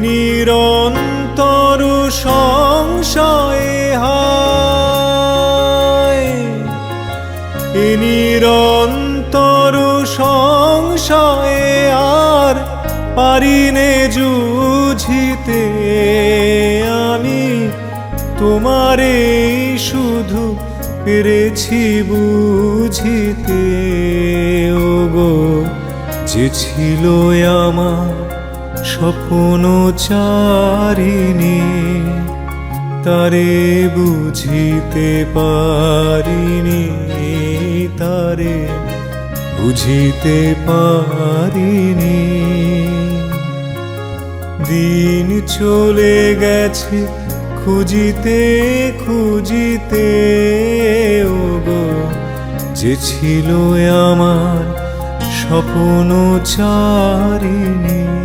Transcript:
নিরন্তর সংশয়ে হায়। নিরন্তর সংশয়ে আর পারিনে যুঝিতে। আমি তোমারে শুধু পেরেছি বুঝিতে। ওগো, যে ছিল আমার স্বপ্ন চারিণী, তারে বুঝিতে পারিনি, তারে বুঝিতে পারিনি। দিন চলে গেছে, খুঁজিতে খুঁজিতে, ওগো, যে ছিল আমার স্বপ্ন চারিণী।